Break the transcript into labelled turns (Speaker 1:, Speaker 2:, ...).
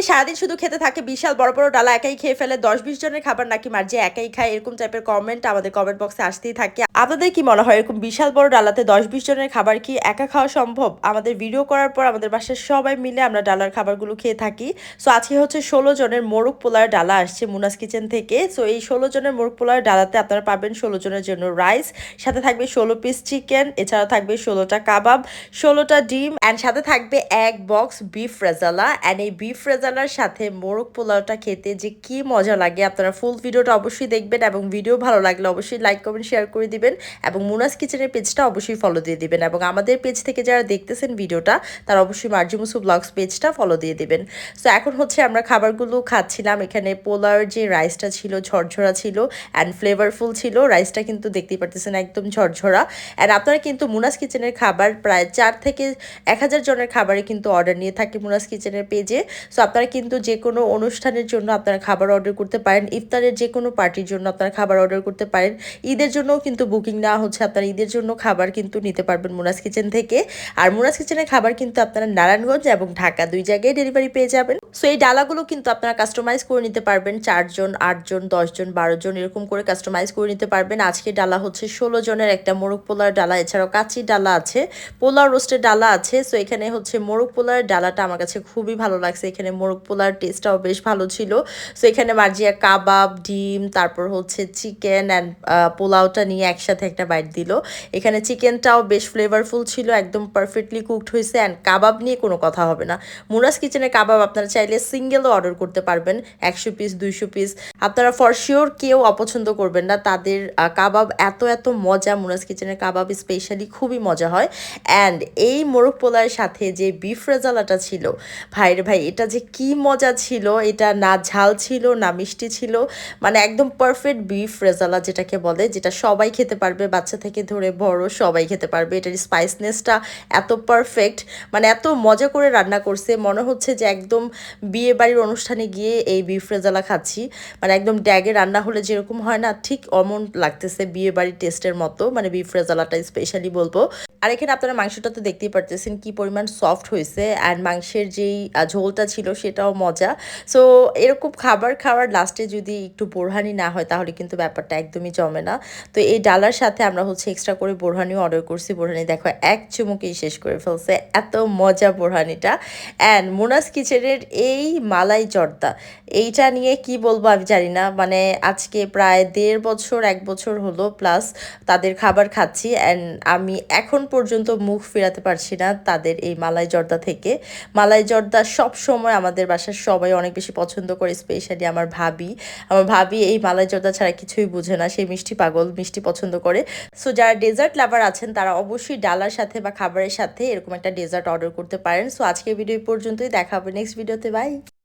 Speaker 1: মেয়ে সারাদিন শুধু খেতে থাকে, বিশাল বড় বড় ডালা একাই খেয়ে ফেলে, দশ বিশ জনের খাবার নাকি মার্জি একাই খায়, এরকম টাইপের কমেন্ট আমাদের কমেন্ট বক্সে আসতেই থাকে। আপনাদের কি মনে হয় এরকম বিশাল বড় ডালাতে দশ বিশ জনের খাবার কি একা খাওয়া সম্ভব? আমাদের ভিডিও করার পর আমাদের বাসার সবাই মিলে আমরা ডালার খাবারগুলো খেয়ে থাকি। সো আজকে হচ্ছে ষোলো জনের মোরগ পোলার ডালা আসছে মুনাস কিচেন থেকে। সো এই ষোলো জনের মোরগ পোলার ডালাতে আপনারা পাবেন ষোলো জনের জন্য রাইস সাথে থাকবে ষোলো পিস চিকেন এছাড়া থাকবে ষোলোটা কাবাব, ষোলোটা ডিম অ্যান্ড সাথে থাকবে এক বক্স বিফ রেজালা অ্যান্ড এই বিফ রেজালার সাথে মোরগ পোলাওটা খেতে যে কি মজা লাগে। আপনারা ফুল ভিডিওটা অবশ্যই দেখবেন এবং ভিডিও ভালো লাগলে অবশ্যই লাইক কমেন্ট শেয়ার করে দিবেন। এবং মুনাস কিচেনের পেজটা অবশ্যই ফলো দিয়ে দিবেন এবং আমাদের পেজ থেকে যারা দেখতেছেন ভিডিওটা, তারা অবশ্যই মার্জিমুসু ব্লগস পেজটা ফলো দিয়ে দিবেন। সো এখন হচ্ছে আমরা খাবারগুলো খাচ্ছিলাম। এখানে পোলার যে রাইসটা ছিল, ঝরঝরা ছিল অ্যান্ড ফ্লেভারফুল ছিল রাইসটা কিন্তু দেখতেই পারতেছেন একদম ঝরঝরা। অ্যান্ড আপনারা কিন্তু মুনাস কিচেনের খাবার প্রায় চার থেকে এক হাজার জনের খাবারে কিন্তু অর্ডার নিয়ে থাকে মুনাস কিচেনের পেজে সো আপনারা কিন্তু যে কোনো অনুষ্ঠানের জন্য আপনারা খাবার অর্ডার করতে পারেন, ইফতারের যে কোনো পার্টির জন্য আপনারা খাবার অর্ডার করতে পারেন। ঈদের জন্যও কিন্তু নেওয়া হচ্ছে আপনারা ঈদের জন্য খাবার কিন্তু নিতে পারবেন মুনাস কিচেন থেকে। আর মুনাস কিচেনের খাবার কিন্তু আপনারা নারায়ণগঞ্জ এবং ঢাকা দুই জায়গায় ডেলিভারি পেয়ে যাবেন। সো এই ডালাগুলো কিন্তু আপনারা কাস্টমাইজ করে নিতে পারবেন। চারজন, আটজন, দশজন বারো জন এরকম করে কাস্টমাইজ করে নিতে পারবেন। আজকে ডালা হচ্ছে ষোলো জনের একটা মোরগ পোলার ডালা, এছাড়াও কাচি ডালা আছে পোলার রোস্টের ডালা আছে। সো এখানে হচ্ছে মোরগ পোলার ডালাটা আমার কাছে খুবই ভালো লাগছে। এখানে মোরগ পোলার টেস্টটাও বেশ ভালো ছিল। সো এখানে মার্জিয়া কাবাব, ডিম, তারপর হচ্ছে চিকেন অ্যান্ড পোলাওটা নিয়ে একসাথে একটা বাইট দিল। এখানে চিকেনটাও বেশ ফ্লেভারফুল ছিল, একদম পারফেক্টলি কুকড হয়েছে অ্যান্ড কাবাব নিয়ে কোনো কথা হবে না। মুরাস কিচেনের কাবাব আপনারা চাইলে সিঙ্গেলও অর্ডার করতে পারবেন, একশো পিস দুইশো পিস আপনারা ফর শিওর কেউ অপছন্দ করবেন না, তাদের কাবাব এত এত মজা মুরাস কিচেনের কাবাব স্পেশালি খুবই মজা হয়। অ্যান্ড এই মোরগ পোলার সাথে যে বিফ রেজালাটা ছিল ভাইরে ভাই, এটা যে কি মজা ছিল, এটা না ঝাল ছিল, না মিষ্টি ছিল মানে একদম পারফেক্ট বিফ রেজালা যেটাকে বলে, যেটা সবাই খেতে পারবে, বাচ্চা থেকে ধরে বড় সবাই খেতে পারবে। এটার স্পাইসনেসটা এত পারফেক্ট মানে এত মজা করে রান্না করছে। মনে হচ্ছে যে একদম বিয়ে বাড়ির অনুষ্ঠানে গিয়ে এই বিফ রেজালা খাচ্ছি। মানে একদম ড্যাগে রান্না হলে যেরকম হয় না, ঠিক অমন লাগতেছে বিয়ে বাড়ির টেস্টের মতো। মানে বিফ রেজালাটা স্পেশালি বলব। আর এখানে আপনারা মাংসটা তো দেখতেই পারতেছেন কি পরিমাণ সফট হয়েছে অ্যান্ড মাংসের যেই ঝোলটা ছিল সেটাও মজা। সো এরকম খাবার খাওয়ার লাস্টে যদি একটু বোরহানি না হয় তাহলে কিন্তু ব্যাপারটা একদমই জমে না। তো এই ডালার সাথে আমরা হচ্ছে এক্সট্রা করে বোরহানিও অর্ডার করছি। বোরহানি দেখো এক চুমুকেই শেষ করে ফেলছে। এত মজা বোরহানিটা। অ্যান্ড মোনাস কিচেনের এই মালাই জর্দা, এইটা নিয়ে কি বলব আমি জানি না। মানে আজকে প্রায় দেড় বছর, এক বছর হলো প্লাস তাদের খাবার খাচ্ছি। অ্যান্ড আমি এখন পর্যন্ত মুখ ফেরাতে পারছি না তাদের এই মালাই জর্দা থেকে। মালাই জর্দা সব সময় আমাদের বাসার সবাই অনেক বেশি পছন্দ করে স্পেশালি আমার ভাবি। আমার ভাবি এই মালাই জর্দা ছাড়া কিছুই বুঝে না সেই মিষ্টি পাগল, মিষ্টি পছন্দ করে। সো যারা ডেজার্ট লাভার আছেন, তারা অবশ্যই ডালার সাথে বা খাবারের সাথে এরকম একটা ডেজার্ট অর্ডার করতে পারেন। সো আজকের ভিডিও পর্যন্তই, দেখা হবে নেক্সট ভিডিওতে বাই